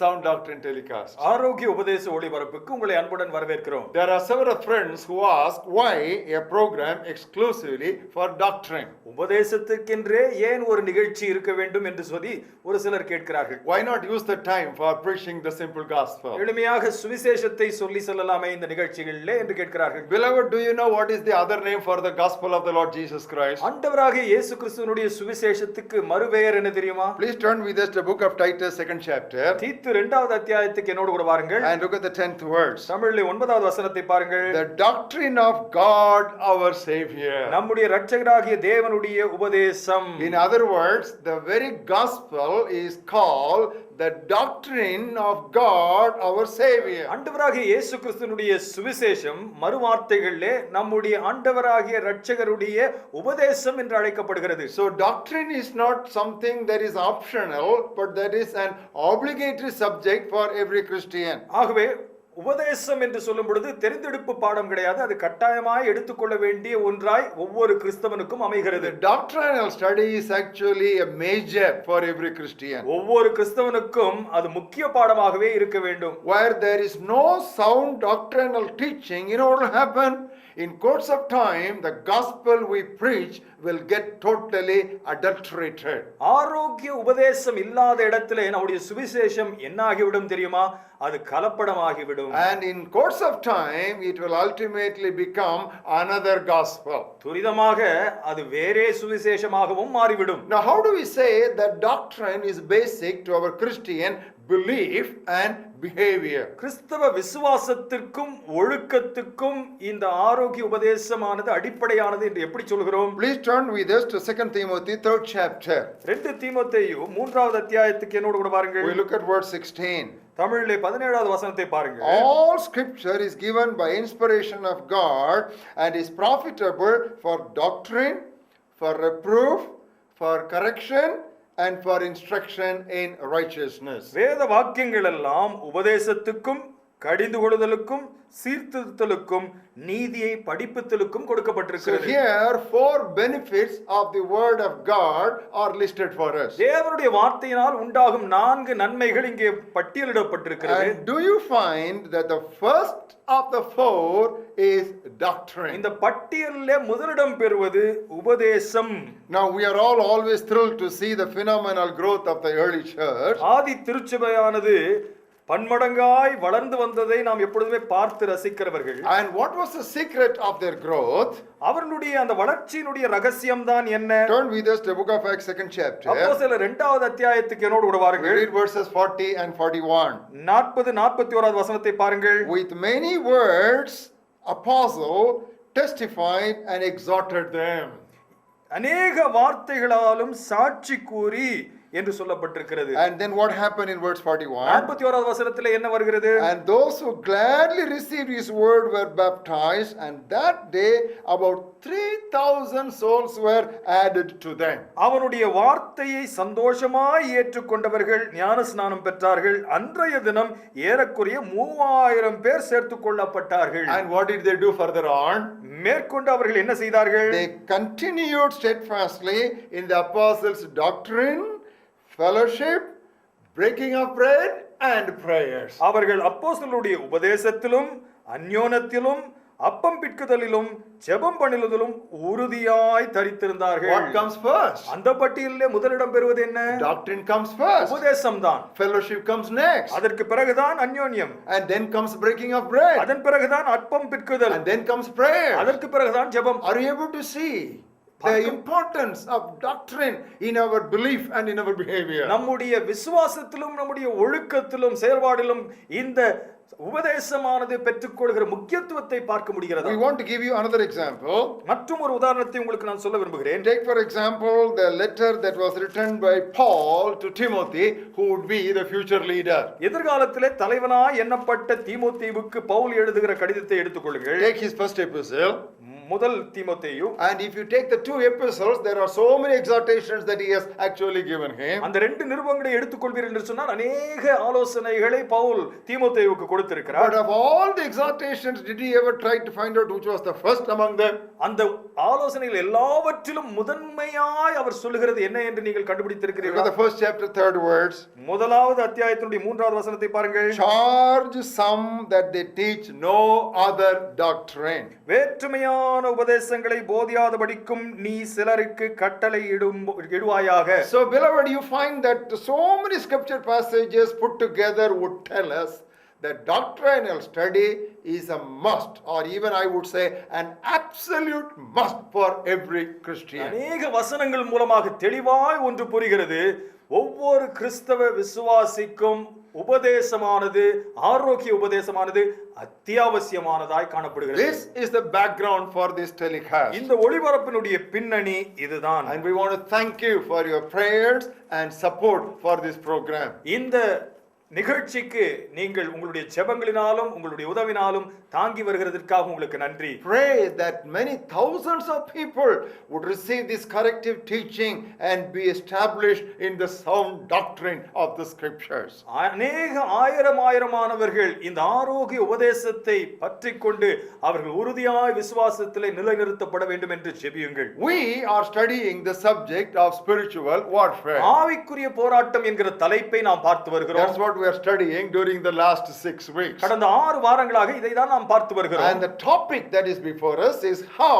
Sound Doctrine telecast. ஆரோக்கிய உபதேச ஒளிபரப்புக்கு உங்களை அன்புடன் வரவேற்கிறோம் There are several friends who ask why a program exclusively for doctrine. உபதேசத்துக்கென்றே ஏன் ஒரு நிகழ்ச்சி இருக்க வேண்டும் என்று சொல்லி ஒரு சிலர் கேட்கிறார்கள் Why not use the time for preaching the simple gospel? எளிமையாக சுவிசேஷத்தை சொல்லி செல்லலாமே இந்த நிகழ்ச்சிகளிலே என்று கேட்கிறார்கள் Beloved, do you know what is the other name for the gospel of the Lord Jesus Christ? ஆண்டவராகிய இயேசு கிறிஸ்துவனுடைய சுவிசேஷத்துக்கு மறுபெயர் என்ன தெரியுமா Please turn with us to the book of Titus, second chapter, தீத்து இரண்டாவது அத்தியாயத்துக்கு என்னோடு கூட பாருங்கள் and look at the tenth verse. தமிழில் ஒன்பதாவது வசனத்தை பாருங்கள் The doctrine of God our Savior. நம்முடைய இரட்சகராகிய தேவனுடைய உபதேசம் In other words, the very gospel is called the doctrine of God our Savior. ஆண்டவராகிய இயேசு கிறிஸ்துவனுடைய சுவிசேஷம் மறுவார்த்தைகளிலே நம்முடைய ஆண்டவராகிய இரட்சகருடைய உபதேசம் என்று அழைக்கப்படுகிறது So, doctrine is not something that is optional, but that is an obligatory subject for every Christian. ஆகவே உபதேசம் என்று சொல்லும் பொழுது தெரிந்தெடுப்பு பாடம் கிடையாது அது கட்டாயமாய் எடுத்துக்கொள்ள வேண்டிய ஒன்றாய் ஒவ்வொரு கிறிஸ்தவனுக்கும் அமைகிறது study is actually a major for every Christian. ஒவ்வொரு கிறிஸ்தவனுக்கும் அது முக்கிய பாடமாகவே இருக்க வேண்டும் Where there is no sound doctrinal teaching, you know what will happen? In course of time, the gospel we preach will get totally adulterated. ஆரோக்கிய உபதேசம் இல்லாத இடத்திலே நம்முடைய சுவிசேஷம் என்ன ஆகிவிடும் தெரியுமா அது கலப்படமாகிவிடும் And in course of time, it will ultimately become another gospel. துரிதமாக அது வேறே சுவிசேஷமாகவும் மாறிவிடும் Now, how do we say that doctrine is basic to our Christian belief and behavior? கிறிஸ்தவ விசுவாசத்திற்கும் ஒழுக்கத்துக்கும் இந்த ஆரோக்கிய உபதேசமானது அடிப்படையானது என்று எப்படி சொல்கிறோம் Please turn with us to 2 Timothy, third chapter. ரெண்டு தீமோத்தேயு மூன்றாவது அத்தியாயத்துக்கு என்னோடு கூட பாருங்கள் We look at verse 16. தமிழிலே பதினேழாவது வசனத்தை பாருங்கள் All scripture is given by inspiration of God and is profitable for doctrine, for reproof, for correction, and for instruction in righteousness. வேத வாக்கியங்கள் எல்லாம் உபதேசத்துக்கும் கடிந்து கொள்ளுதலுக்கும் சீர்திருத்தலுக்கும் நீதியை படிப்புத்தலுக்கும் கொடுக்கப்பட்டிருக்கிறது here, four benefits of the word of God are listed for us. தேவனுடைய வார்த்தையினால் உண்டாகும் நான்கு நன்மைகள் இங்கே பட்டியலிடப்பட்டிருக்கிறது do you find that the first of the four is doctrine? இந்த பட்டியலிலே முதலிடம் பெறுவது உபதேசம் Now, we are all always thrilled to see the phenomenal growth of the early church. ஆதி திருச்சபையானது பன்மடங்காய் வளர்ந்து வந்ததை நாம் எப்பொழுதுமே பார்த்து ரசிக்கிறவர்கள் And what was the secret of their growth? அவர்களுடைய அந்த வளர்ச்சியினுடைய ரகசியம் தான் என்ன Turn with us to book of Acts, second chapter. அப்போ சில இரண்டாவது அத்தியாயத்துக்கு என்னோடு கூட We பாருங்கள் read verses 40 and 41. நாற்பது நாற்பத்தி ஓராவது வசனத்தை பாருங்கள் With many words, apostle testified and exhorted them. அநேக வார்த்தைகளாலும் சாட்சி கூறி என்று சொல்லப்பட்டிருக்கிறது And then what happened in verse 41? நாற்பத்தி ஓராவது வசனத்துல என்ன வருகிறது And those who gladly received his word were baptized, and that day about 3,000 souls were added to them. அவனுடைய வார்த்தையை சந்தோஷமாய் ஏற்றுக்கொண்டவர்கள் ஞான ஸ்நானம் பெற்றார்கள் அன்றைய தினம் ஏறக்குறைய மூவாயிரம் பேர் சேர்த்துக் கொள்ளப்பட்டார்கள் And what did they do further on? மேற்கொண்டு அவர்கள் என்ன செய்தார்கள் They continued steadfastly in the apostles' doctrine, fellowship, breaking of bread, and prayers. அவர்கள் அப்போஸ்தலருடைய உபதேசத்திலும் அந்யோனத்திலும் அப்பம் பிட்குதலிலும் ஜெபம் பண்ணிலுதலும் உறுதியாய் தரித்திருந்தார்கள் What comes first? அந்த பட்டியலிலே முதலிடம் பெறுவது என்ன Doctrine comes first. உபதேசம் தான் Fellowship comes next. அதற்கு பிறகுதான் அந்யோன்யம் And then comes breaking of bread. அதன் பிறகுதான் அற்பம் பிற்குதல் And then comes prayer. அதற்கு பிறகுதான் ஜெபம் Are you able to see the importance of doctrine in our belief and in our behavior? நம்முடைய விசுவாசத்திலும் நம்முடைய ஒழுக்கத்திலும் செயல்பாடிலும் இந்த உபதேசமானது பெற்றுக்கொள்கிற முக்கியத்துவத்தை பார்க்க முடிகிறது We want to give you another example. மற்றும் ஒரு உதாரணத்தை உங்களுக்கு நான் சொல்ல விரும்புகிறேன் Take, for example, the letter that was written by Paul to Timothy, who would be the future leader. எதிர்காலத்திலே தலைவனாய் எண்ணப்பட்ட தீமோத்தேவுக்கு பவுல் எழுதுகிற கடிதத்தை எடுத்துக்கொள்ளுங்கள் Take his first epistle, முதல் தீமோத்தேயு And if you take the two epistles, there are so many exhortations that he has actually given him. அந்த ரெண்டு நிருபங்களை எடுத்துக்கொள்வீர்கள் என்று சொன்னால் அநேக ஆலோசனைகளை பவுல் தீமோத்தேயுவுக்கு கொடுத்திருக்கிறார் But of all the exhortations, did he ever try to find out which was the first among them? அந்த ஆலோசனைகள் எல்லாவற்றிலும் முதன்மையாய் அவர் சொல்லுகிறது என்ன என்று நீங்கள் கண்டுபிடித்திருக்கிறீர்கள் the first chapter, third words. முதலாவது அத்தியாயத்தினுடைய மூன்றாவது வசனத்தை பாருங்கள் Charge some that they teach no other doctrine. வேற்றுமையான உபதேசங்களை போதியாதபடிக்கும் நீ சிலருக்கு கட்டளை இடும் இடுவாயாக So, beloved, you find that so many scripture passages put together would tell us that doctrinal study is a must, or even I would say an absolute must for every Christian. அநேக வசனங்கள் மூலமாக தெளிவாய் ஒன்று புரிகிறது ஒவ்வொரு கிறிஸ்தவ விசுவாசிக்கும் உபதேசமானது ஆரோக்கிய உபதேசமானது அத்தியாவசியமானதாய் காணப்படுகிறது This is the background for this telecast. இந்த ஒளிபரப்பினுடைய பின்னணி இதுதான் And we want to thank you for your prayers and support for this program. இந்த நிகழ்ச்சிக்கு நீங்கள் உங்களுடைய ஜெபங்களினாலும் உங்களுடைய உதவினாலும் தாங்கி வருகிறதற்காக உங்களுக்கு நன்றி Pray that many thousands of people would receive this corrective teaching and be established in the sound doctrine of the scriptures. அநேக ஆயிரம் ஆயிரமானவர்கள் இந்த ஆரோக்கிய உபதேசத்தை பற்றி கொண்டு அவர்கள் உறுதியாய் விசுவாசத்திலே நிலைநிறுத்தப்பட வேண்டும் என்று ஜெபியுங்கள் We are studying the subject of spiritual warfare. ஆவிக்குரிய போராட்டம் என்கிற தலைப்பை நாம் பார்த்து வருகிறோம் That's what we are studying during the last six weeks. கடந்த ஆறு வாரங்களாக இதை தான் நாம் பார்த்து வருகிறோம் And the topic that is before us is how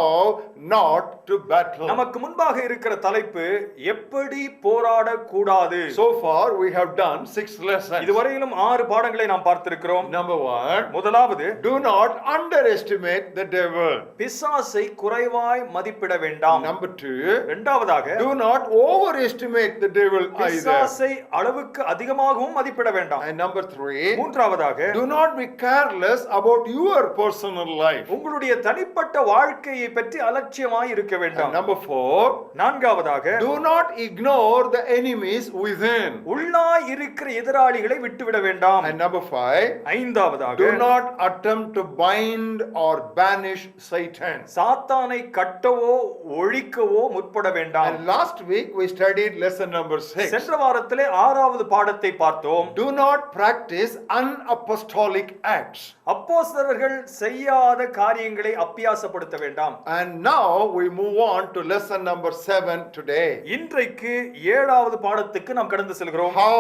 not to battle. நமக்கு முன்பாக இருக்கிற தலைப்பு எப்படி போராட கூடாது So far, we have done six lessons. இதுவரையிலும் ஆறு பாடங்களை நாம் பார்த்திருக்கிறோம் Number one, முதலாவது do not underestimate the devil. பிசாசை குறைவாய் மதிப்பிட வேண்டாம் Number two, இரண்டாவதாக do not overestimate the devil either. பிசாசை அளவுக்கு அதிகமாகவும் மதிப்பிட வேண்டாம் And number three, மூன்றாவதாக do not be careless about your personal life. உங்களுடைய தனிப்பட்ட வாழ்க்கையை பற்றி அலட்சியமாய் இருக்க வேண்டாம் number four, நான்காவதாக do not ignore the enemies within. உள்ளாய் இருக்கிற எதிராளிகளை விட்டுவிட வேண்டாம் And number five, ஐந்தாவதாக do not attempt to bind or banish Satan. சாத்தானை கட்டவோ ஒழிக்கவோ முற்பட வேண்டாம் last week we studied lesson number six. சென்ற வாரத்திலே ஆறாவது பாடத்தை பார்த்தோம் Do not practice unapostolic acts. அப்போஸ்தலர்கள் செய்யாத காரியங்களை அப்பியாசப்படுத்த வேண்டாம் And now we move on to lesson number seven today. இன்றைக்கு ஏழாவது பாடத்துக்கு நாம் கடந்து செல்கிறோம் How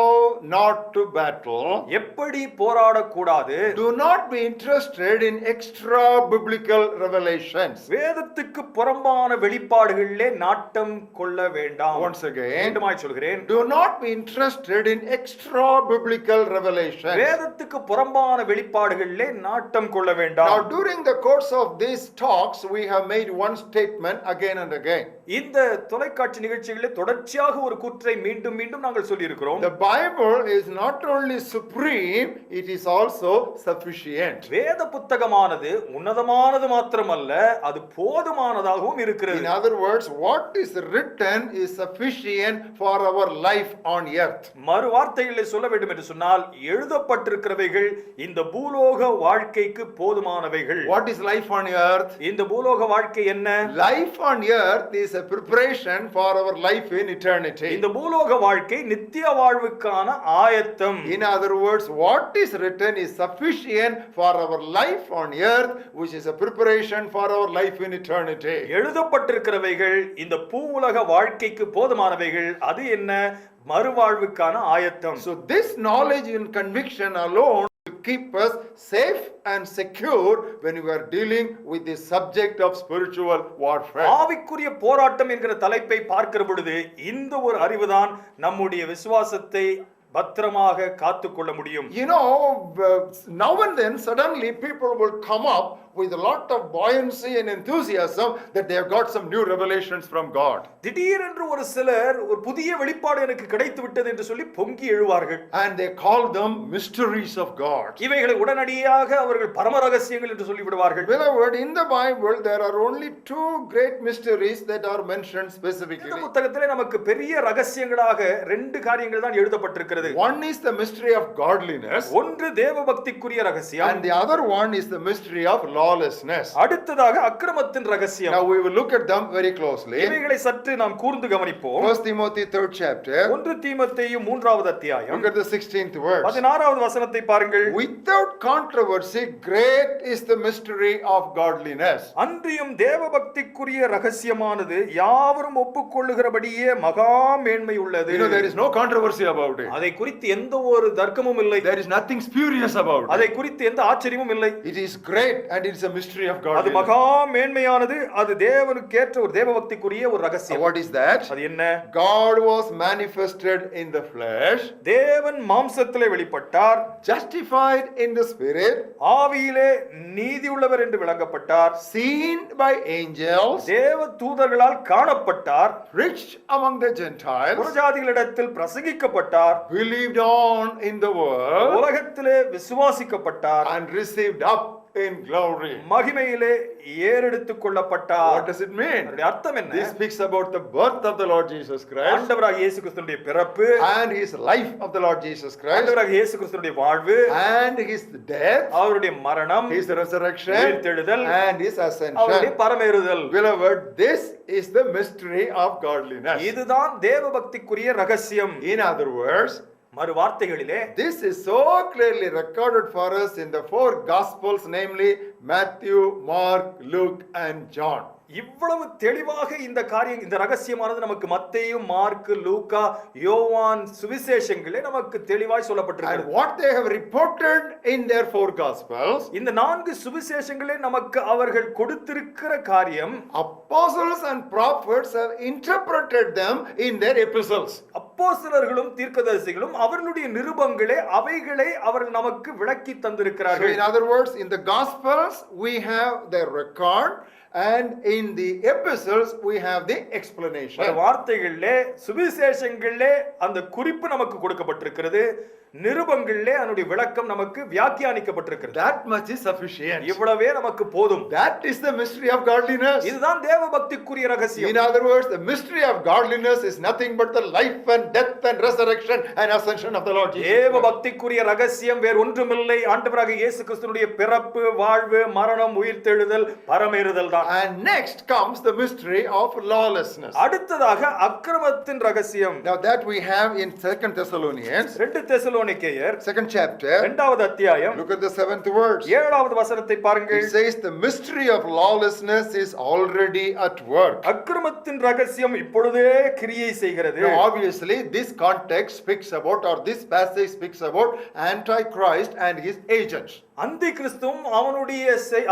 not to battle. எப்படி போராடக்கூடாது Do not be interested in extra biblical revelations. வேதத்துக்கு புறம்பான வெளிப்பாடுகளிலே நாட்டம் கொள்ள வேண்டாம் Once again, மீண்டுமாய் சொல்கிறேன் do not be interested in extra biblical revelations. வேதத்துக்கு புறம்பான வெளிப்பாடுகளிலே நாட்டம் கொள்ள Now, வேண்டாம் during the course of these talks, we have made one statement again and again. இந்த தொலைக்காட்சி நிகழ்ச்சிகளில் தொடர்ச்சியாக ஒரு கூற்றை மீண்டும் மீண்டும் நாங்கள் சொல்லியிருக்கிறோம் The Bible is not only supreme, it is also sufficient. வேத புத்தகமானது உன்னதமானது மாத்திரமல்ல அது போதுமானதாகவும் இருக்கிறது In other words, what is written is sufficient for our life on earth. மறு வார்த்தைகளில் சொல்ல வேண்டும் என்று சொன்னால் எழுதப்பட்டிருக்கிறவைகள் இந்த பூலோக வாழ்க்கைக்கு போதுமானவைகள் What is life on earth? இந்த பூலோக வாழ்க்கை என்ன Life on earth is a preparation for our life in eternity. இந்த பூலோக வாழ்க்கை நித்திய வாழ்வுக்கான ஆயத்தம் In other words, what is written is sufficient for our life on earth, which is a preparation for our life in eternity. எழுதப்பட்டிருக்கிறவைகள் இந்த பூ உலக வாழ்க்கைக்கு போதுமானவைகள் அது என்ன மறுவாழ்வுக்கான ஆயத்தம் So, this knowledge and conviction alone keep us safe and secure when we are dealing with the subject of spiritual warfare. ஆவிக்குரிய போராட்டம் என்கிற தலைப்பை பார்க்கிற பொழுது இந்த ஒரு அறிவுதான் நம்முடைய விசுவாசத்தை பத்திரமாக காத்துக்கொள்ள முடியும் You know, uh, now and then suddenly people will come up with a lot of buoyancy and enthusiasm that they have got some new revelations from God. திடீரென்று ஒரு சிலர் ஒரு புதிய வெளிப்பாடு எனக்கு கிடைத்து விட்டது என்று சொல்லி பொங்கி எழுவார்கள் And they call them mysteries of God. இவைகளை உடனடியாக அவர்கள் பரம ரகசியங்கள் என்று சொல்லிவிடுவார்கள் Beloved, in the Bible, there are only two great mysteries that are mentioned இந்த specifically. புத்தகத்திலே நமக்கு பெரிய ரகசியங்களாக ரெண்டு காரியங்கள் தான் எழுதப்பட்டிருக்கிறது One is the mystery of godliness, ஒன்று தேவ பக்திக்குரிய ரகசியம் and the other one is the mystery of lawlessness. அடுத்ததாக அக்கிரமத்தின் ரகசியம் Now we will look at them very closely. இவைகளை சற்று நாம் கூர்ந்து கவனிப்போம் First Timothy third chapter. ஒன்று தீமத்தேயும் மூன்றாவது அத்தியாயம் Look at the 16th verse. பதினாறாவது வசனத்தை பாருங்கள் Without controversy, great is the mystery of godliness. அன்றியும் தேவ பக்திக்குரிய ரகசியமானது யாவரும் ஒப்புக்கொள்ளுகிறபடியே மகா மேன்மை உள்ளது You know, there is no controversy about it. அதை குறித்து எந்த ஒரு தர்க்கமும் இல்லை There is nothing spurious about it. அதை குறித்து எந்த ஆச்சரியமும் இல்லை It is great and is a mystery of அது. மகா மேன்மையானது அது தேவனுக்கேற்ற ஒரு தேவ பக்திக்குரிய ஒரு ரகசியம் What is that? அது என்ன God was manifested in the flesh, தேவன் மாம்சத்திலே வெளிப்பட்டார் justified in the spirit, ஆவியிலே நீதியுள்ளவர் என்று விளங்கப்பட்டார் seen by angels, தேவ தூதர்களால் காணப்பட்டார் preached among the Gentiles, புறஜாதிகளிடத்தில் பிரசங்கிக்கப்பட்டார் believed on in the world, உலகத்திலே விசுவாசிக்கப்பட்டார் and received up in glory. மகிமையிலே ஏறெடுத்துக் கொள்ளப்பட்டார் What does it mean? அதனுடைய அர்த்தம் This என்ன speaks about the birth of the Lord Jesus Christ ஆண்டவராக இயேசு கிறிஸ்துடைய பிறப்பு and his life of the Lord Jesus Christ ஆண்டவராக இயேசு கிறிஸ்துடைய வாழ்வு and his death, அவருடைய மரணம் his resurrection, உயிர்த்தெழுதல் and his அவருடைய ascension. பரமேறுதல் Beloved, this is the mystery of godliness. இதுதான் தேவ பக்திக்குரிய ரகசியம் In other words, மறு வார்த்தைகளிலே this is so clearly recorded for us in the four Gospels, namely Matthew, Mark, Luke, and John. இவ்வளவு தெளிவாக இந்த காரியம் இந்த ரகசியமானது நமக்கு மத்தேயு மார்க்கு லூக்கா யோவான் சுவிசேஷங்களே நமக்கு தெளிவாய் சொல்லப்பட்டிருக்கிறது what they have reported in their four Gospels, இந்த நான்கு சுவிசேஷங்களே நமக்கு அவர்கள் கொடுத்திருக்கிற காரியம் apostles and prophets have interpreted them in their epistles. அப்போஸ்தலர்களும் தீர்க்கதரிசிகளும் அவர்களுடைய நிருபங்களே அவைகளை அவர்கள் நமக்கு விளக்கி தந்திருக்கிறார்கள் in other words, in the Gospels, we have their record, and in the epistles, we have the explanation. வார்த்தைகளிலே சுவிசேஷங்களிலே அந்த குறிப்பு நமக்கு கொடுக்கப்பட்டிருக்கிறது நிருபங்களிலே அதனுடைய விளக்கம் நமக்கு வியாக்கியானிக்கப்பட்டிருக்கிறது That much is sufficient. இவ்வளவே நமக்கு போதும் That is the mystery of godliness. இதுதான் தேவ பக்திக்குரிய ரகசியம் In other words, the mystery of godliness is nothing but the life and death and resurrection and ascension of the Lord Jesus. தேவ. பக்திக்குரிய ரகசியம் வேறு ஒன்றுமில்லை ஆண்டவராக இயேசு கிறிஸ்துனுடைய பிறப்பு வாழ்வு மரணம் உயிர்த்தெழுதல் பரமேறுதல் தான் And next comes the mystery of lawlessness. அடுத்ததாக அக்கிரமத்தின் ரகசியம் Now that we have in Second Thessalonians, ரெண்டு தெசலோனிக்கேயர் second chapter, இரண்டாவது அத்தியாயம் look at the seventh verse. ஏழாவது வசனத்தை பாருங்கள் It says the mystery of lawlessness is already at work. அக்கிரமத்தின் ரகசியம் இப்பொழுதே கிரியை செய்கிறது obviously, this context speaks about, or this passage speaks about Antichrist and his agents. அந்தி கிறிஸ்துவும் அவனுடைய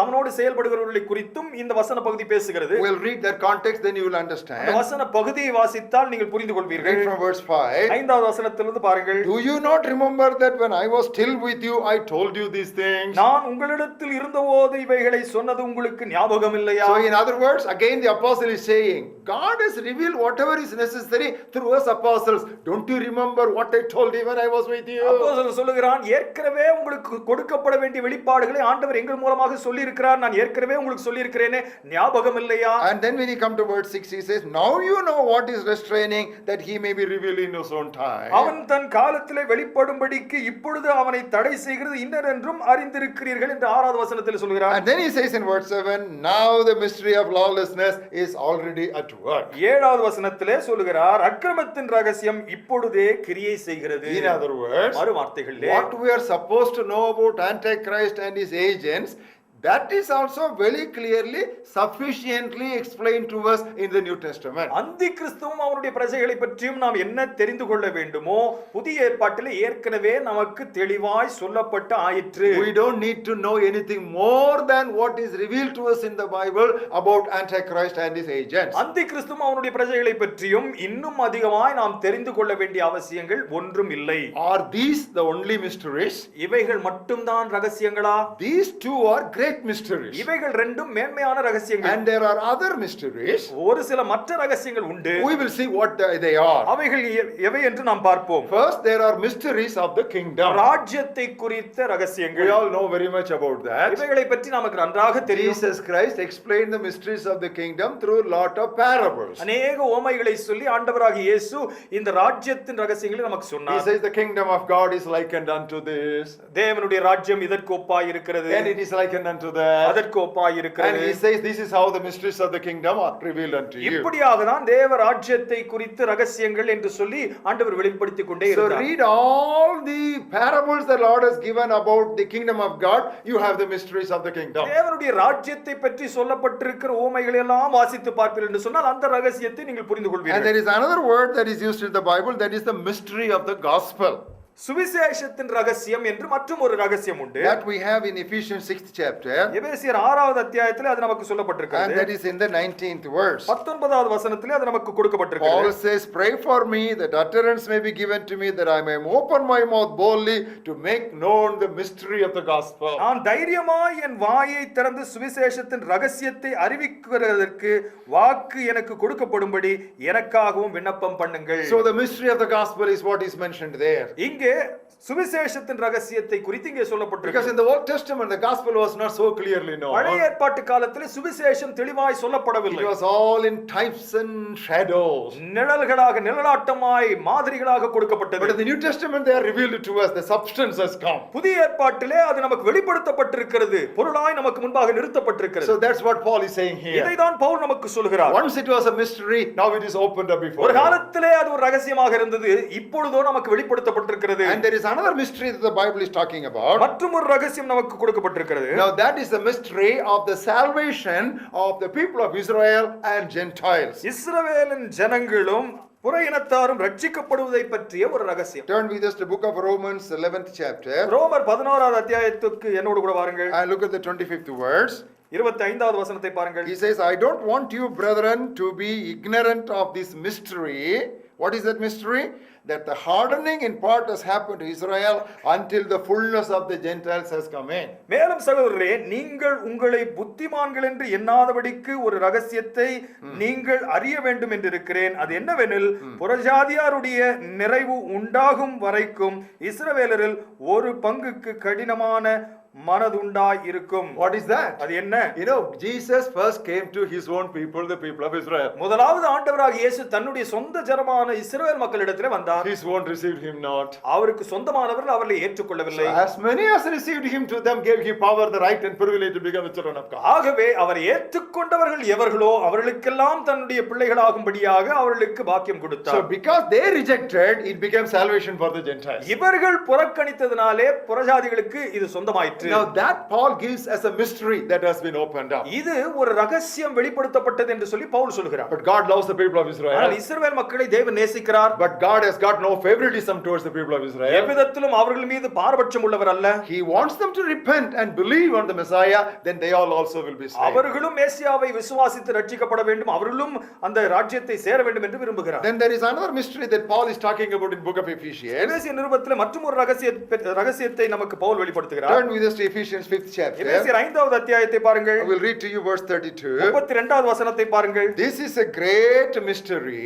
அவனோடு செயல்படுகிறவர்களை குறித்தும் இந்த வசன பகுதி பேசுகிறது We'll read that context, then you will அந்த understand. வசன பகுதியை வாசித்தால் நீங்கள் புரிந்து கொள்வீர்கள் Read from verse 5. ஐந்தாவது வசனத்திலிருந்து பாருங்கள் Do you not remember that when I was still with you, I told you these things? நான் உங்களிடத்தில் இருந்தபோது இவைகளை சொன்னது உங்களுக்கு ஞாபகம் இல்லையா So, in other words, again the apostle is saying, God has revealed whatever is necessary through us apostles. Don't you remember what I told you when I was with you? அப்போஸ்தலன் சொல்லுகிறான் ஏற்கனவே உங்களுக்கு கொடுக்கப்பட வேண்டிய வெளிப்பாடுகளை ஆண்டவர் எங்கள் மூலமாக சொல்லி இருக்கிறார் நான் ஏற்கனவே உங்களுக்கு சொல்லி இருக்கிறேனே ஞாபகம் இல்லையா And then when he come to verse 6, he says, Now you know what is restraining, that he may be revealed in his own time. அவன் தன் காலத்திலே வெளிப்படும்படிக்கு இப்பொழுது அவனை தடை செய்கிறது இன்னரென்றும் அறிந்திருக்கிறீர்கள் என்று ஆறாவது வசனத்தில் சொல்கிறார் And then he says in verse 7, Now the mystery of lawlessness is already at work. ஏழாவது வசனத்திலே சொல்லுகிறார் அக்கிரமத்தின் ரகசியம் இப்பொழுதே கிரியை செய்கிறது In other words, மறு வார்த்தைகளிலே what we are supposed to know about Antichrist and his agents, that is also very clearly, sufficiently explained to us in the New Testament. அந்தி கிறிஸ்துவும் அவருடைய பிரஜைகளை பற்றியும் நாம் என்ன தெரிந்து கொள்ள வேண்டுமோ புதிய ஏற்பாட்டிலே ஏற்கனவே நமக்கு தெளிவாய் சொல்லப்பட்டு ஆயிற்று We don't need to know anything more than what is revealed to us in the Bible about Antichrist and his agents. அந்தி கிறிஸ்துவும் அவருடைய பிரஜைகளை பற்றியும் இன்னும் அதிகமாய் நாம் தெரிந்து கொள்ள வேண்டிய அவசியங்கள் ஒன்றும் இல்லை Are these the only mysteries? இவைகள் மட்டும்தான் ரகசியங்களா These two are great mysteries. இவைகள் ரெண்டும் மேன்மையான ரகசியங்கள் And there are other mysteries. ஒரு சில மற்ற ரகசியங்கள் உண்டு We will see what they are. அவைகள் எவை என்று நாம் பார்ப்போம் First, there are mysteries of the kingdom. ராஜ்யத்தை குறித்த We ரகசியங்கள் all know very much about that. இவைகளை பற்றி நமக்கு நன்றாக தெரியும் Jesus Christ explained the mysteries of the kingdom through lot of parables. அநேக ஓமைகளை சொல்லி ஆண்டவராகிய இயேசு இந்த ராஜ்யத்தின் ரகசியங்களை நமக்கு He சொன்னார் says the kingdom of God is likened unto this, தேவனுடைய ராஜ்யம் இதற்கு ஒப்பாய் இருக்கிறது and it is likened unto that. அதற்கு ஒப்பாய் And இருக்கிறது he says, This is how the mysteries of the kingdom are revealed unto you. இப்படியாக தான் தேவ ராஜ்யத்தை குறித்து ரகசியங்கள் என்று சொல்லி ஆண்டவர் வெளிப்படுத்திக் கொண்டே So இருந்தார் read all the parables the Lord has given about the kingdom of God. You have the mysteries of the kingdom. தேவனுடைய ராஜ்யத்தை பற்றி சொல்லப்பட்டிருக்கிற ஓமைகளை எல்லாம் வாசித்து பார்ப்பீர்கள் என்று சொன்னால் அந்த ரகசியத்தை நீங்கள் புரிந்து And கொள்வீர்கள் there is another word that is used in the Bible that is the mystery of the gospel. சுவிசேஷத்தின் ரகசியம் என்று மற்றும் ஒரு ரகசியம் உண்டு That we have in Ephesians 6th chapter. எபேசியர் ஆறாவது அத்தியாயத்தில் அது நமக்கு And சொல்லப்பட்டிருக்கிறது that is in the 19th verse. பத்தொன்பதாவது வசனத்திலே அது நமக்கு Paul கொடுக்கப்பட்டிருக்கிறது says, Pray for me that utterance may be given to me, that I may open my mouth boldly to make known the mystery of the gospel. நான் தைரியமாய் என் வாயை திறந்து சுவிசேஷத்தின் ரகசியத்தை அறிவிக்கிறதற்கு வாக்கு எனக்கு கொடுக்கப்படும்படி எனக்காகவும் விண்ணப்பம் பண்ணுங்கள் So the mystery of the gospel is what is mentioned there. இங்கே Porque சுவிசேஷத்தின் ரகசியத்தை குறித்து இங்கே Because சொல்லப்பட்டிருக்கு in the Old Testament, the gospel was not so clearly பழைய. ஏற்பாட்டு காலத்தில் சுவிசேஷம் தெளிவாய் It சொல்லப்படவில்லை was all in types and shadows. நிழல்களாக நிழலாட்டமாய் மாதிரிகளாக But in கொடுக்கப்பட்டது the New Testament, they are revealed to us. The substance has come. புதிய ஏற்பாட்டிலே அது நமக்கு வெளிப்படுத்தப்பட்டிருக்கிறது பொருளாய் நமக்கு முன்பாக நிறுத்தப்பட்டிருக்கிறது So that's what Paul is saying here. இதைதான் பவுல் நமக்கு சொல்கிறார் Once it was a mystery, now it is opened up before ஒரு. காலத்திலே அது ஒரு ரகசியமாக இருந்தது இப்பொழுதோ நமக்கு வெளிப்படுத்தப்பட்டிருக்கிறது And there is another mystery that the Bible is talking about. மற்றும் ஒரு ரகசியம் நமக்கு கொடுக்கப்பட்டிருக்கிறது Now that is the mystery of the salvation of the people of Israel and Gentiles. இஸ்ரவேலின் ஜனங்களும் புற இனத்தாரும் ரட்சிக்கப்படுவதை பற்றிய ஒரு ரகசியம் Turn with us to book of Romans, 11th chapter, ரோமர் பதினோராவது அத்தியாயத்துக்கு என்னோடு கூட வாருங்கள் and look at the 25th verse. இருபத்தி ஐந்தாவது வசனத்தை பாருங்கள் He says, I don't want you, brethren, to be ignorant of this mystery. What is that mystery? That the hardening in part has happened to Israel until the fullness of the Gentiles has come in. மேலும் சகோதரரே நீங்கள் உங்களை புத்திமான்கள் என்று எண்ணாதபடிக்கு ஒரு ரகசியத்தை நீங்கள் அறிய வேண்டும் என்று இருக்கிறேன் அது என்னவெனில் புறஜாதியாருடைய நிறைவு உண்டாகும் வரைக்கும் இஸ்ரவேலரில் ஒரு பங்குக்கு கடினமான மனதுண்டாய் இருக்கும் What is that? அது என்ன You know, Jesus first came to his own people, the people of Israel. முதலாவது ஆண்டவராக இயேசு தன்னுடைய சொந்த ஜனமான இஸ்ரவேல் மக்களிடத்திலே வந்தார் His own received him not. அவருக்கு சொந்தமானவர்கள் அவர்களை ஏற்றுக்கொள்ளவில்லை As many as received him, to them gave he power, the right and privilege to become children of God. ஆகவே அவர் ஏற்றுக்கொண்டவர்கள் எவர்களோ அவர்களுக்கெல்லாம் தன்னுடைய பிள்ளைகளாகும்படியாக அவர்களுக்கு பாக்கியம் So கொடுத்தார் because they rejected, it became salvation for the Gentiles. இவர்கள் புறக்கணித்ததினாலே புறஜாதிகளுக்கு இது சொந்தமாயிற்று Now that Paul gives as a mystery that has been opened up. இது ஒரு ரகசியம் வெளிப்படுத்தப்பட்டது என்று சொல்லி பவுல் சொல்கிறார் But God loves the people of ஆனால் Israel. இஸ்ரவேல் மக்களை தேவன் நேசிக்கிறார் But God has got no favoritism towards the people of Israel. எவ்விதத்திலும் அவர்கள் மீது பாரபட்சம் உள்ளவர் அல்ல He wants them to repent and believe on the Messiah, then they all also will be saved. அவர்களும் மேசியாவை விசுவாசித்து ரட்சிக்கப்பட வேண்டும் அவர்களும் அந்த ராஜ்யத்தை சேர வேண்டும் என்று விரும்புகிறார் Then there is another mystery that Paul is talking about in book of Ephesians. எபேசிய நிருபத்தில் மற்றும் ஒரு ரகசிய ரகசியத்தை நமக்கு பவுல் வெளிப்படுத்துகிறார் Turn with us to Ephesians 5th chapter. எபேசியர் ஐந்தாவது அத்தியாயத்தை பாருங்கள் I will read to you verse 32. முப்பத்தி ரெண்டாவது வசனத்தை பாருங்கள் This is a great mystery.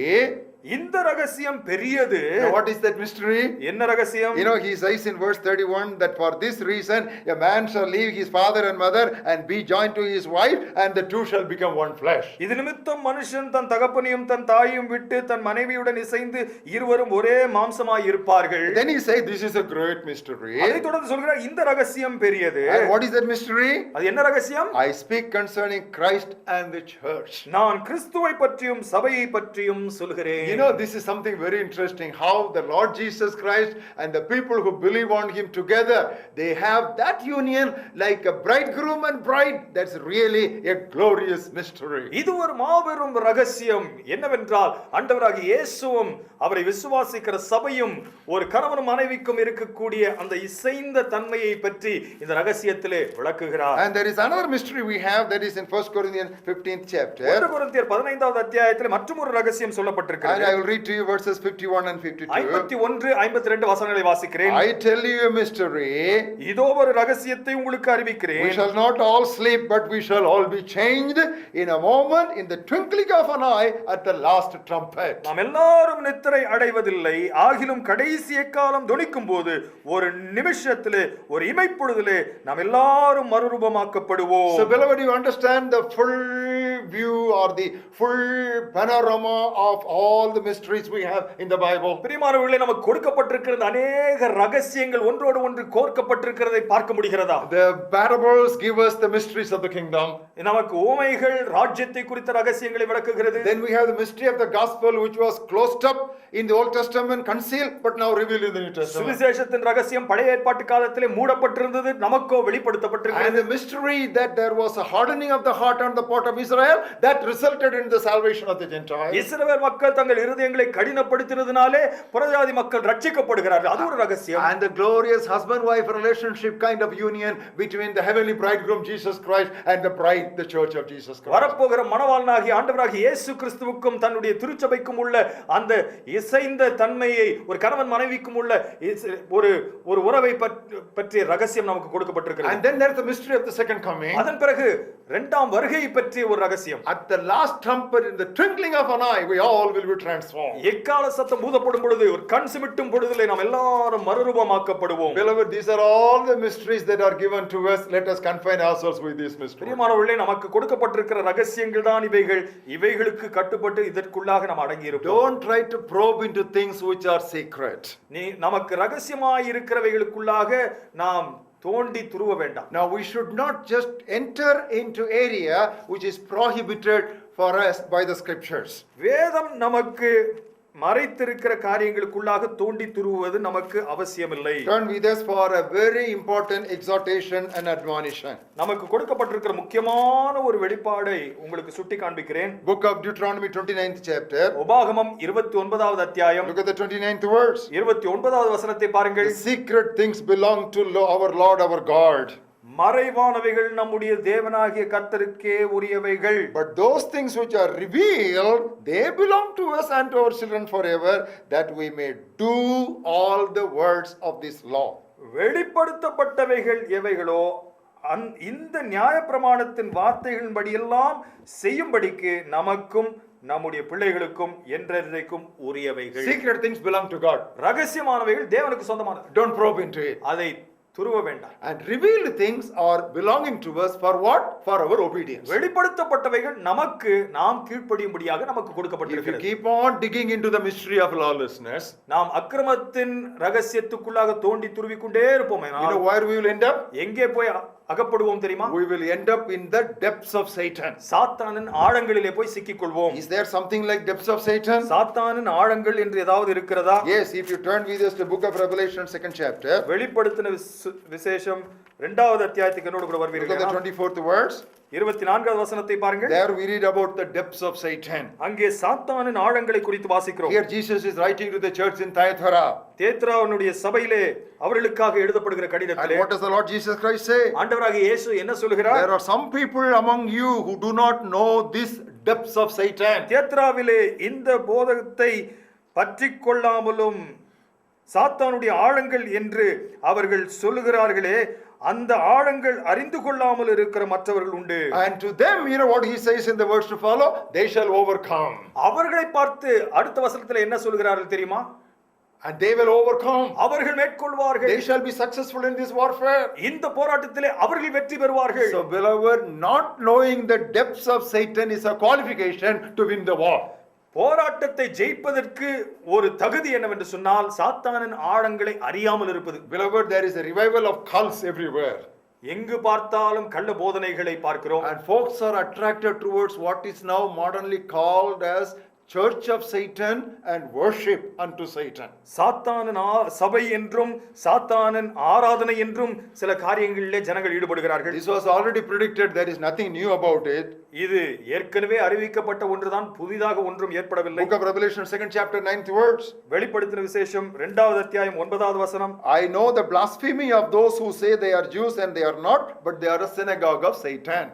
இந்த ரகசியம் பெரியது what is that mystery? என்ன ரகசியம் You know, he says in verse 31 that for this reason a man shall leave his father and mother and be joined to his wife, and the two shall become one flesh. இது நிமித்தம் மனுஷன் தன் தகப்பனையும் தன் தாயையும் விட்டு தன் மனைவியுடன் இசைந்து இருவரும் ஒரே மாம்சமாய் இருப்பார்கள் Then he says, This is a great mystery. அதை தொடர்ந்து சொல்கிறார் இந்த ரகசியம் பெரியது And what is that mystery? அது என்ன ரகசியம் I speak concerning Christ and the church. நான் கிறிஸ்துவை பற்றியும் சபையை பற்றியும் சொல்கிறேன் You know, this is something very interesting how the Lord Jesus Christ and the people who believe on him together, they have that union like a bridegroom and bride. That's really a glorious mystery. இது ஒரு மாபெரும் ரகசியம் என்னவென்றால் ஆண்டவராக இயேசுவும் அவரை விசுவாசிக்கிற சபையும் ஒரு கணவனும் மனைவிக்கும் இருக்கக்கூடிய அந்த இசைந்த தன்மையை பற்றி இந்த ரகசியத்திலே விளக்குகிறார் And there is another mystery we have that is in 1 Corinthians 15th chapter. ஒன்று கொரிந்தியர் பதினைந்தாவது அத்தியாயத்தில் மற்றும் ஒரு ரகசியம் And சொல்லப்பட்டிருக்கிறது I will read to you verses 51 and 52. ஐம்பத்தி ஒன்று ஐம்பத்தி ரெண்டு வசனங்களை வாசிக்கிறேன் I tell you a mystery. இதோ ஒரு ரகசியத்தை உங்களுக்கு We அறிவிக்கிறேன் shall not all sleep, but we shall all be changed in a moment, in the twinkling of an eye, at the last trumpet. நாம் எல்லாரும் நித்திரை அடைவதில்லை ஆகிலும் கடைசி எக்காலம் தொனிக்கும் போது ஒரு நிமிஷத்திலே ஒரு இமைப்பொழுதிலே நாம் எல்லாரும் மறுரூபமாக்கப்படுவோம் So, beloved, you understand the full view or the full panorama of all the mysteries we have in the Bible. பிரியமானவர்களே நமக்கு கொடுக்கப்பட்டிருக்கிற இந்த அநேக ரகசியங்கள் ஒன்றோடு ஒன்று கோர்க்கப்பட்டிருக்கிறதை பார்க்க முடிகிறதா The parables give us the mysteries of the kingdom. நமக்கு ஓமைகள் ராஜ்யத்தை குறித்த ரகசியங்களை விளக்குகிறது Then we have the mystery of the gospel, which was closed up in the Old Testament, concealed, but now revealed in the New Testament. சுவிசேஷத்தின் ரகசியம் பழைய ஏற்பாட்டு காலத்திலே மூடப்பட்டிருந்தது நமக்கோ And வெளிப்படுத்தப்பட்டிருக்கிறது the mystery that there was a hardening of the heart on the part of Israel that resulted in the salvation of the Gentiles. இஸ்ரவேல் மக்கள் தங்கள் இருதயங்களை கடினப்படுத்தினதுனாலே புறஜாதி மக்கள் ரட்சிக்கப்படுகிறார்கள் அது ஒரு ரகசியம் And the glorious husband wife relationship kind of union between the heavenly bridegroom Jesus Christ and the bride, the church of Jesus Christ. வரப்போகிற மணவாளனாகி ஆண்டவராகிய இயேசு கிறிஸ்துவுக்கும் தன்னுடைய திருச்சபைக்கும் உள்ள அந்த இசைந்த தன்மையை ஒரு கணவன் மனைவிக்கும் உள்ள இஸ்- ஒரு ஒரு உறவை பற்றி- பற்றிய ரகசியம் நமக்கு கொடுக்கப்பட்டிருக்கிறது And then there's the mystery of the second coming. அதன் பிறகு இரண்டாம் வருகை பற்றிய ஒரு ரகசியம் At the last trumpet, in the twinkling of an eye, we all will be transformed. எக்கால சத்தம் ஊதப்படும் பொழுது ஒரு கண் சிமிட்டும் பொழுதிலே நாம் எல்லாரும் மறுரூபமாக்கப்படுவோம் Beloved, these are all the mysteries that are given to us. Let us confine ourselves with these mysteries. பிரியமானவர்களே நமக்கு கொடுக்கப்பட்டிருக்கிற ரகசியங்கள் தான் இவைகள் இவைகளுக்கு கட்டுப்பட்டு இதற்குள்ளாக நாம் அடங்கி இருப்போம் Don't try to probe into things which are secret. நீ நமக்கு ரகசியமாய் இருக்கிறவைகளுக்குள்ளாக நாம் தோண்டி துருவ வேண்டாம் Now, we should not just enter into area which is prohibited for us by the scriptures. வேதம் நமக்கு மறைத்திருக்கிற காரியங்களுக்குள்ளாக தோண்டி துருவுவது நமக்கு அவசியமில்லை Turn with us for a very important exhortation and admonition. நமக்கு கொடுக்கப்பட்டிருக்கிற முக்கியமான ஒரு வெளிப்பாடை உங்களுக்கு சுட்டி காண்பிக்கிறேன் Book of Deuteronomy, 29th chapter. உபாகமம் இருபத்தி ஒன்பதாவது அத்தியாயம் Look at the 29th verse. இருபத்தி ஒன்பதாவது வசனத்தை பாருங்கள் The secret things belong to Lo- our Lord, our God. மறைவானவைகள் நம்முடைய தேவனாகிய கர்த்தருக்கே உரியவைகள் But those things which are revealed, they belong to us and to our children forever, that we may do all the words of this law. வெளிப்படுத்தப்பட்டவைகள் எவைகளோ அந் இந்த நியாயப்பிரமாணத்தின் வார்த்தைகளின்படியெல்லாம் செய்யும்படிக்கு நமக்கும் நம்முடைய பிள்ளைகளுக்கும் என்றென்றைக்கும் உரியவைகள் Secret things belong to God. ரகசியமானவைகள் தேவனுக்கு சொந்தமானது Don't probe into it. அதை துருவ வேண்டாம் And revealed things are belonging to us for what? For our obedience. வெளிப்படுத்தப்பட்டவைகள் நமக்கு நாம் கீழ்ப்படியும்படியாக நமக்கு If you கொடுக்கப்பட்டிருக்கிறது keep on digging into the mystery of lawlessness, நாம் அக்கிரமத்தின் ரகசியத்துக்குள்ளாக தோண்டி துருவிக்கொண்டே இருப்போம் you know where we will end up? எங்கே போய் அகப்படுவோம் தெரியுமா We will end up in the depths of Satan. சாத்தானின் ஆழங்களிலே போய் சிக்கிக் கொள்வோம் Is there something like depths of Satan? சாத்தானின் ஆழங்கள் என்று ஏதாவது இருக்கிறதா Yes, if you turn with us to book of Revelation, second chapter, வெளிப்படுத்தின விசேஷம் இரண்டாவது அத்தியாயத்துக்கு என்னோடு கூட வருவீர்கள் 24th verse. இருபத்தி நான்காவது வசனத்தை பாருங்கள் There we read about the depths of Satan. அங்கே சாத்தானின் ஆழங்களை குறித்து வாசிக்கிறோம் Here Jesus is writing to the church in Thyatira. தேத்ராவனுடைய சபையிலே அவர்களுக்காக எழுதப்படுகிற கடிதத்திலே what does the Lord Jesus Christ say? ஆண்டவராகிய இயேசு என்ன சொல்லுகிறார் There are some people among you who do not know this depths of Satan. தேத்ராவிலே இந்த போதகத்தை பற்றி கொள்ளாமலும் சாத்தானுடைய ஆழங்கள் என்று அவர்கள் சொல்லுகிறார்களே அந்த ஆழங்கள் அறிந்து கொள்ளாமல் இருக்கிற மற்றவர்கள் உண்டு And to them, you know what he says in the verse to follow? They shall overcome. அவர்களை பார்த்து அடுத்த வசனத்துல என்ன சொல்கிறார்கள் தெரியுமா And they will overcome. அவர்கள் மேற்கொள்வார்கள் They shall be successful in this warfare. இந்த போராட்டத்திலே அவர்கள் வெற்றி பெறுவார்கள் So, beloved, not knowing the depths of Satan is a qualification to win the war. போராட்டத்தை ஜெயிப்பதற்கு ஒரு தகுதி என்னவென்று சொன்னால் சாத்தானின் ஆழங்களை அறியாமல் இருப்பது Beloved, there is a revival of cults everywhere. எங்கு பார்த்தாலும் கள்ள போதனைகளை பார்க்கிறோம் And folks are attracted towards what is now modernly called as church of Satan and worship unto Satan. சாத்தானின் சபை என்றும் சாத்தானின் ஆராதனை என்றும் சில காரியங்களிலே ஜனங்கள் ஈடுபடுகிறார்கள் This was already predicted, there is nothing new about it. இது ஏற்கனவே அறிவிக்கப்பட்ட ஒன்றுதான் புதிதாக ஒன்றும் ஏற்படவில்லை Book of Revelation, second chapter, ninth verse. வெளிப்படுத்தின விசேஷம் இரண்டாவது அத்தியாயம் ஒன்பதாவது வசனம் I know the blasphemy of those who say they are Jews and they are not, but they are a synagogue of Satan.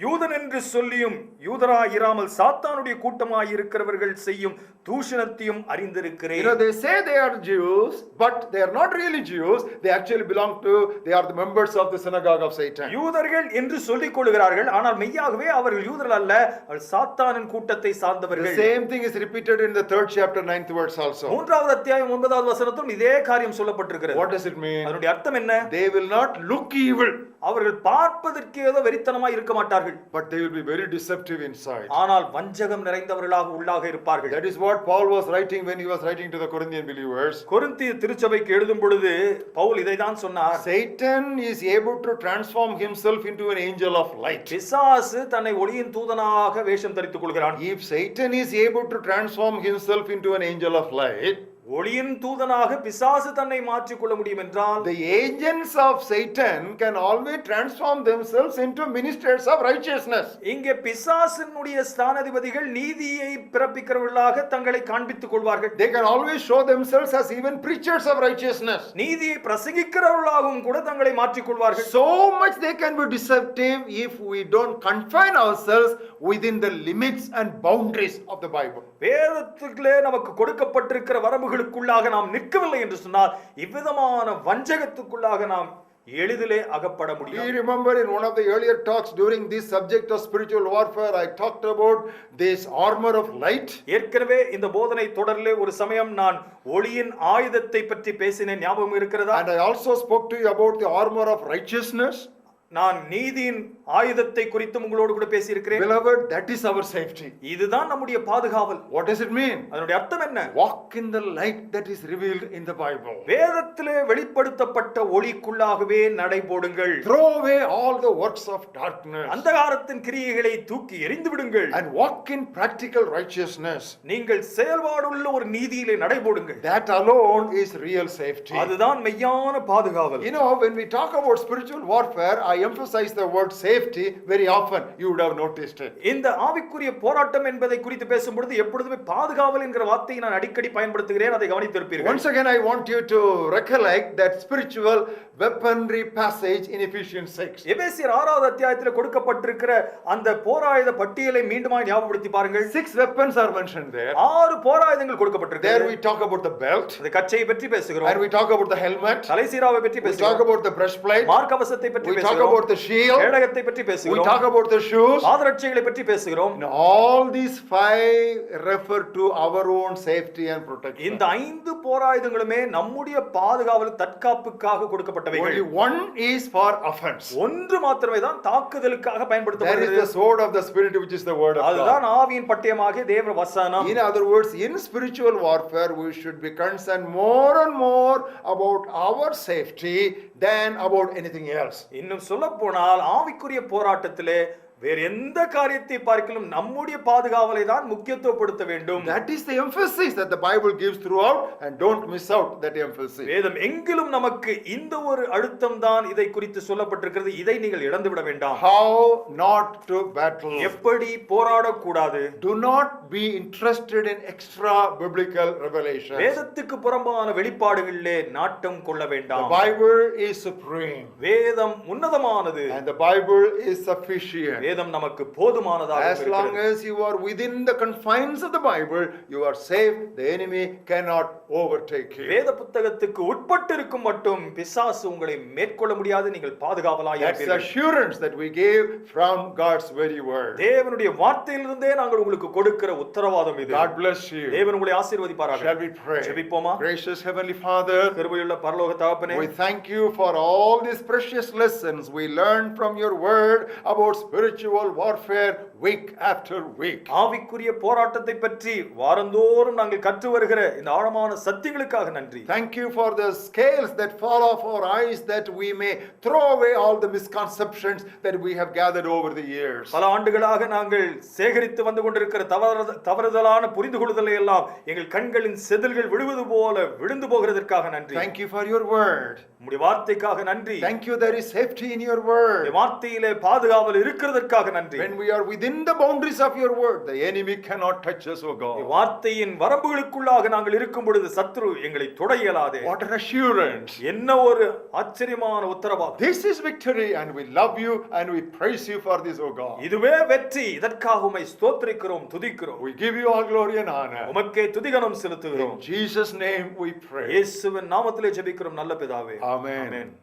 யூதன் என்று சொல்லியும் யூதராய் இராமல் சாத்தானுடைய கூட்டமாய் இருக்கிறவர்கள் செய்யும் தூஷணத்தையும் You அறிந்திருக்கிறேன் know, they say they are Jews, but they are not really Jews. They actually belong to, they are the members of the synagogue of Satan. யூதர்கள் என்று சொல்லிக் கொள்கிறார்கள் ஆனால் மெய்யாகவே அவர்கள் யூதர்கள் அல்ல அவர்கள் சாத்தானின் கூட்டத்தை The சார்ந்தவர்கள் same thing is repeated in the third chapter, ninth verse also. மூன்றாவது அத்தியாயம் ஒன்பதாவது வசனத்திலும் இதே காரியம் சொல்லப்பட்டிருக்கிறது What does it mean? அதனுடைய அர்த்தம் என்ன They will not look evil. அவர்கள் பார்ப்பதற்கு ஏதோ வெறித்தனமாய் இருக்க மாட்டார்கள் but they will be very deceptive inside. ஆனால் வஞ்சகம் நிறைந்தவர்களாக உள்ளாக இருப்பார்கள் That is what Paul was writing when he was writing to the Corinthian believers. கொரிந்திய திருச்சபைக்கு எழுதும் பொழுது பவுல் இதைதான் சொன்னார் Satan is able to transform himself into an angel of light. பிசாசு தன்னை ஒளியின் தூதனாக வேஷம் தரித்துக் கொள்கிறான் If Satan is able to transform himself into an angel of light, ஒளியின் தூதனாக பிசாசு தன்னை மாற்றிக்கொள்ள முடியும் என்றால் the agents of Satan can always transform themselves into ministers of righteousness. இங்கே பிசாசினுடைய ஸ்தானாதிபதிகள் நீதியை பிறப்பிக்கிறவர்களாக தங்களை காண்பித்துக் கொள்வார்கள் They can always show themselves as even preachers of righteousness. நீதியை பிரசங்கிக்கிறவர்களாகவும் கூட தங்களை மாற்றிக் கொள்வார்கள் So much they can be deceptive if we don't confine ourselves within the limits and boundaries of the Bible. வேதத்துக்குள்ளே நமக்கு கொடுக்கப்பட்டிருக்கிற வரம்புகளுக்குள்ளாக நாம் நிற்கவில்லை என்று சொன்னால் இவ்விதமான வஞ்சகத்துக்குள்ளாக நாம் எளிதிலே அகப்பட Do you முடியும் remember in one of the earlier talks during this subject of spiritual warfare, I talked about this armor of light? ஏற்கனவே இந்த போதனை தொடரிலே ஒரு சமயம் நான் ஒளியின் ஆயுதத்தை பற்றி பேசினேன் ஞாபகம் இருக்கிறதா And I also spoke to you about the armor of righteousness. நான் நீதியின் ஆயுதத்தை குறித்தும் உங்களோடு கூட பேசியிருக்கிறேன் Beloved, that is our safety. இதுதான் நம்முடைய பாதுகாவல் What does it mean? அதனுடைய அர்த்தம் என்ன Walk in the light that is revealed in the Bible. வேதத்திலே வெளிப்படுத்தப்பட்ட ஒளிக்குள்ளாகவே நடைபோடுங்கள் Throw away all the works of darkness அந்தகாரத்தின் கிரியைகளை தூக்கி எறிந்து விடுங்கள் and walk in practical righteousness. நீங்கள் செயல்பாடுள்ள ஒரு நீதியிலே நடைபோடுங்கள் That alone is real safety. அதுதான் மெய்யான பாதுகாவல் You know, when we talk about spiritual warfare, I emphasize the word safety very often. You would have noticed it. இந்த ஆவிக்குரிய போராட்டம் என்பதை குறித்து பேசும்பொழுது எப்பொழுதுமே பாதுகாவல் என்கிற வார்த்தையை நான் அடிக்கடி பயன்படுத்துகிறேன் அதை கவனித்திருப்பீர்கள் Once again, I want you to recollect that spiritual weaponry passage in Ephesians 6. எபேசியர் ஆறாவது அத்தியாயத்தில் கொடுக்கப்பட்டிருக்கிற அந்த போராயுத பட்டியலை மீண்டுமாய் ஞாபகப்படுத்தி பாருங்கள் Six weapons are mentioned there. ஆறு போராயுதங்கள் There கொடுக்கப்பட்டிருக்கு we talk about the belt, அந்த கச்சையை பற்றி பேசுகிறோம் and we talk about the helmet, தலைசீராவை பற்றி we talk பேசுகிறோம் about the breastplate, மார்க்கவசத்தை பற்றி we talk பேசுகிறோம் about the shield, கேடகத்தை பற்றி we பேசுகிறோம் talk about the shoes. பாதரட்சைகளை பற்றி பேசுகிறோம் And all these five refer to our own safety and protection. இந்த ஐந்து போராயுதங்களுமே நம்முடைய பாதுகாவல் தற்காப்புக்காக கொடுக்கப்பட்டவைகள் Only one is for offense. ஒன்று மாத்திரமே தான் தாக்குதலுக்காக That is பயன்படுத்தப்படுகிறது the sword of the Spirit, which is the word of அதுதான். ஆவியின் பட்டயமாக தேவ வசனம் In other words, in spiritual warfare, we should be concerned more and more about our safety than about anything else. இன்னும் சொல்ல போனால் ஆவிக்குரிய போராட்டத்திலே வேறு எந்த காரியத்தை பார்க்கலும் நம்முடைய பாதுகாவலை தான் முக்கியத்துவப்படுத்த வேண்டும் That is the emphasis that the Bible gives throughout, and don't miss out that emphasis. வேதம் எங்கிலும் நமக்கு இந்த ஒரு அழுத்தம் தான் இதை குறித்து சொல்லப்பட்டிருக்கிறது இதை நீங்கள் இழந்து விட வேண்டாம் How not to battle. எப்படி போராடக்கூடாது Do not be interested in extra biblical revelation. வேதத்துக்கு புறம்பான வெளிப்பாடுகளிலே நாட்டம் கொள்ள The வேண்டாம் Bible is supreme, வேதம் உன்னதமானது and the Bible is sufficient. வேதம் நமக்கு போதுமானதாக As long as you are within the confines of the Bible, you are safe. The enemy cannot overtake you. வேத புத்தகத்துக்கு உட்பட்டு இருக்கும் மட்டும் பிசாசு உங்களை மேற்கொள்ள முடியாது நீங்கள் பாதுகாவலாய் That's இருப்பீர்கள். assurance that we gave from God's very word. தேவனுடைய வார்த்தையிலிருந்தே நாங்கள் உங்களுக்கு கொடுக்கிற உத்தரவாதம் இது God bless you. தேவன் உங்களை ஆசீர்வதிப்பாராக Shall we pray? ஜெபிப்போமா Gracious Heavenly Father, கிருபையுள்ள பரலோக தகப்பனே we thank you for all these precious lessons we learned from your word about spiritual warfare week after week. ஆவிக்குரிய போராட்டத்தை பற்றி வாரந்தோறும் நாங்கள் கற்று வருகிற இந்த ஆழமான சத்தியங்களுக்காக நன்றி Thank you for the scales that fall off our eyes that we may throw away all the misconceptions that we have gathered over the years. பல ஆண்டுகளாக நாங்கள் சேகரித்து வந்து கொண்டிருக்கிற தவறு தவறுதலான புரிந்து கொள்ளுதலை எல்லாம் எங்கள் கண்களின் செதில்கள் விழுவது போல விழுந்து போகிறதற்காக நன்றி Thank you for your word. உம்முடைய வார்த்தைக்காக நன்றி Thank you there is safety in your உம்முடைய word. வார்த்தையிலே பாதுகாவல் இருக்கிறதற்காக நன்றி When we are within the boundaries of your word, the enemy cannot touch us, O உம்முடைய God. வார்த்தையின் வரம்புகளுக்குள்ளாக நாங்கள் இருக்கும் பொழுது சத்ரு எங்களை தொட இயலாதே What an assurance. என்ன ஒரு ஆச்சரியமான உத்தரவாதம் This is victory, and we love you and we praise you for this, O God. இதுவே வெற்றி இதற்காக உம்மை ஸ்தோத்திரிக்கிறோம் துதிக்கிறோம் We give you all glory and honor. உமக்கே துதிகனம் செலுத்துகிறோம் In Jesus' name we pray. இயேசுவின் நாமத்திலே ஜெபிக்கிறோம் நல்ல பிதாவே Amen. ஆமென்